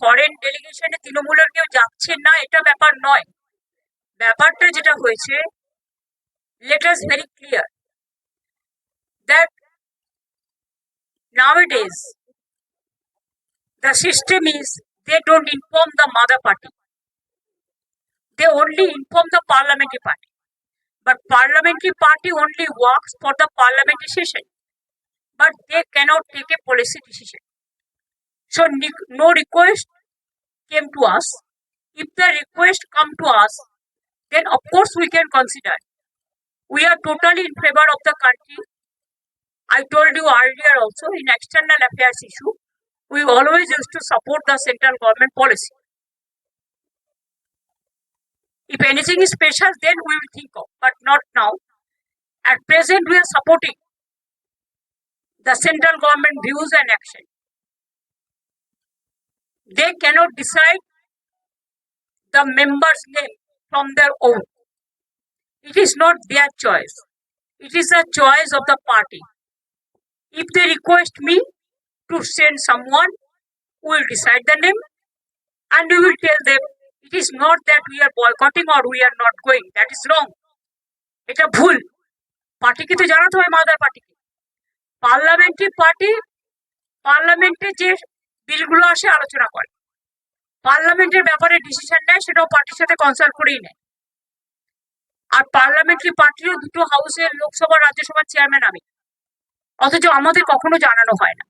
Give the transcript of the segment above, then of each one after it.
Foreign ডেলিগেশনে তৃণমূলের কেউ যাচ্ছে না, এটা ব্যাপার নয়। ব্যাপারটা যেটা হয়েছে let us very clear that nowadays the system is they don't inform the mother party they only inform the parliamentary party but parliamentary party only works for the parliamentary session but they cannot take a policy decision so no request came to us if the request come to us then of course we can consider we are totally in favor of the country I told you earlier also in external affairs issue, we always used to support the central government policy. If anything is special, then we will think of, but not now. At present, we are supporting the central government views and action. They cannot decide the members' name from their own. It is not their choice. It is a choice of the party. If they request me to send someone, we will decide the name and we will tell them it is not that we are boycotting or we are not going. That is wrong. এটা ভুল পার্টিকে তো জানাতে হয় mother পার্টিকে parliamentary party পার্লামেন্টে যে বিলগুলো আসে, আলোচনা করে। পার্লামেন্টের ব্যাপারে ডিসিশন নেয়, সেটাও পার্টির সাথে কনসাল্ট করেই নেয়। আর পার্লামেন্টারি পার্টিরও দুটো হাউসের লোকসভা, রাজ্যসভার চেয়ারম্যান আমি। অথচ আমাদের কখনো জানানো হয় না।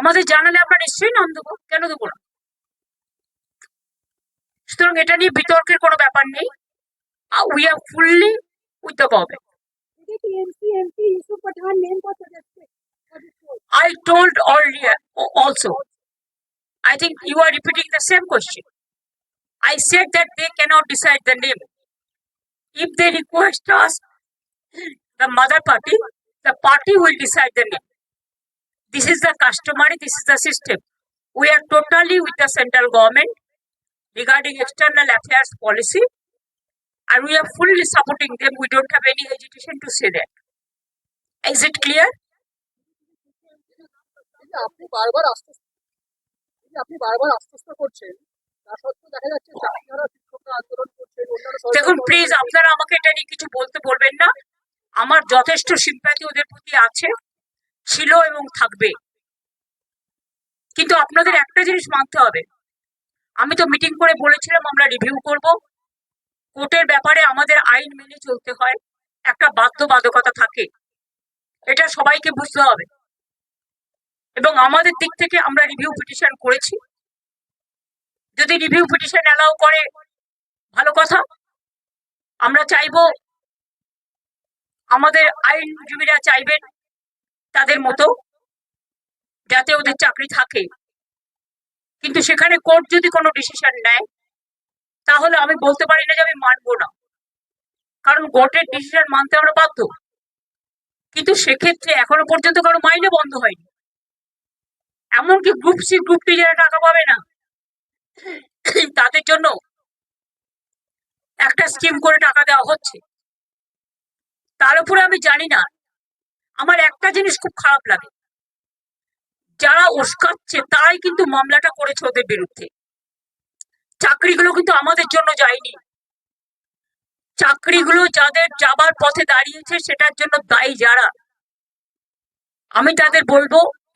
আমাদের জানালে আমরা নিশ্চয়ই নাম দেবো, কেন দেবো না? সুতরাং এটা নিয়ে বিতর্কের কোনো ব্যাপার নেই। We are fully with the government suggested for this post. I told earlier also. I think you are repeating the same question. I said that they cannot decide the name. If they request us, the mother party, the party will decide the name. This is the customary, this is the system. We are totally with the central government regarding external affairs policy and we are fully supporting them. We don't have any hesitation to say that. Is it clear? যে আপনি বারবার আশ্বস্ত এই যে আপনি বারবার আশ্বস্ত করছেন তা সত্ত্বেও দেখা যাচ্ছে চাকরিহারা শিক্ষকরা আন্দোলন করছেন অন্যান্য দেখুন প্লিজ আপনারা আমাকে এটা নিয়ে কিছু বলতে বলবেন না। আমার যথেষ্ট সিম্প্যাথি ওদের প্রতি আছে ছিল এবং থাকবে। কিন্তু আপনাদের একটা জিনিস মানতে হবে। আমি তো মিটিং করে বলেছিলাম আমরা রিভিউ করব। কোর্টের ব্যাপারে আমাদের আইন মেনে চলতে হয়। একটা বাধ্যবাধকতা থাকে। এটা সবাইকে বুঝতে হবে। এবং আমাদের দিক থেকে আমরা রিভিউ পিটিশন করেছি। যদি রিভিউ পিটিশন অ্যালাউ করে, ভালো কথা। আমরা চাইব আমাদের আইনজীবীরা চাইবেন তাদের মতো, যাতে ওদের চাকরি থাকে। কিন্তু সেখানে কোর্ট যদি কোনো ডিসিশন নেয়, তাহলে আমি বলতে পারি না যে আমি মানবো না। কারণ কোর্টের ডিসিশন মানতে আমরা বাধ্য। কিন্তু সেক্ষেত্রে এখনও পর্যন্ত কারও মাইনে বন্ধ হয়নি। এমনকি গ্রুপ সি গ্রুপ টি যারা টাকা পাবে না। তাদের জন্য একটা স্কিম করে টাকা দেওয়া হচ্ছে। তার উপরে আমি জানি না। আমার একটা জিনিস খুব খারাপ লাগে। যারা উস্কাচ্ছে, তারাই কিন্তু মামলাটা করেছে ওদের বিরুদ্ধে। চাকরিগুলো কিন্তু আমাদের জন্য যায়নি। চাকরিগুলো যাদের যাবার পথে দাঁড়িয়েছে, সেটার জন্য দায়ী যারা। আমি তাদের বলব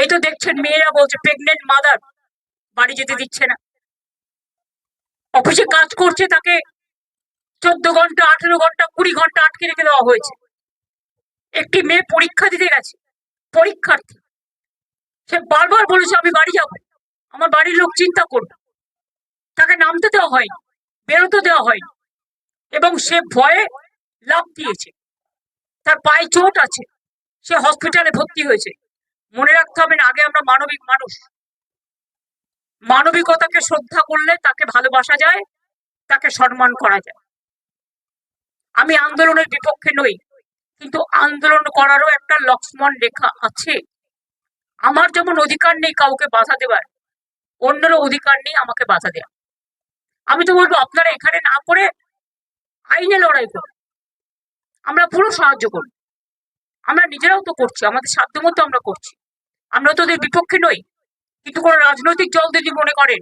এই তো দেখছেন মেয়েরা বলছে প্রেগনেন্ট মাদার বাড়ি যেতে দিচ্ছে না। অফিসে কাজ করছে তাকে চোদ্দ ঘণ্টা, আঠেরো ঘণ্টা, কুড়ি ঘণ্টা আটকে রেখে দেওয়া হয়েছে। একটি মেয়ে পরীক্ষা দিতে গেছে, পরীক্ষার্থী। সে বারবার বলেছে, আমি বাড়ি যাব, আমার বাড়ির লোক চিন্তা করবে। তাকে নামতে দেওয়া হয়নি, বেরোতে দেওয়া হয়নি, এবং সে ভয়ে লাভ দিয়েছে। তার পায়ে চোট আছে, সে হসপিটালে ভর্তি হয়েছে। মনে রাখতে হবে না, আগে আমরা মানবিক মানুষ। মানবিকতাকে শ্রদ্ধা করলে তাকে ভালোবাসা যায়, তাকে সম্মান করা যায়। আমি আন্দোলনের বিপক্ষে নই, কিন্তু আন্দোলন করারও একটা লক্ষ্মণ রেখা আছে। আমার যেমন অধিকার নেই কাউকে বাধা দেওয়ার, অন্যেরও অধিকার নেই আমাকে বাধা দেওয়া। আমি তো বলব, আপনারা এখানে না করে আইনে লড়াই করুন। আমরা পুরো সাহায্য করি আমরা নিজেরাও তো করছি আমাদের সাধ্য মতো আমরা করছি আমরা তো ওদের বিপক্ষে নই কিন্তু কোন রাজনৈতিক দল যদি মনে করেন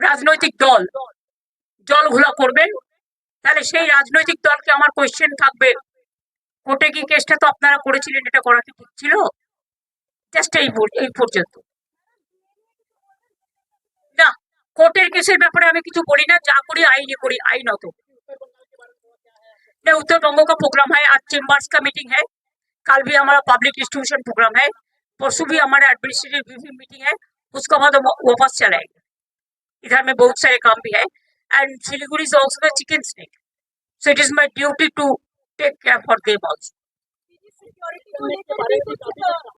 রাজনৈতিক দল জল ঘোলা করবেন তাহলে সেই রাজনৈতিক দলকে আমার কোয়েশ্চেন থাকবে কোর্টে কি কেসটা তো আপনারা করেছিলেন এটা করা কি ঠিক ছিল জাস্ট এই পর- এই পর্যন্ত না কোর্টের কেসের ব্যাপারে আমি কিছু বলি না যা করি আইনি করি আইনত नहीं उत्तर बंगों का प्रोग्राम है आज चेम्बर्स का मीटिंग है कल भी हमारा पब्लिक डिस्ट्रीब्यूशन प्रोग्राम है। परसों भी हमारा एडमिनिस्ट्रेटिव मीटिंग है। उसके बाद हम वापस चलाएँगे। इधर में बहुत सारे काम भी है। And Siliguri is also the chicken snake so it is my duty to take care for them also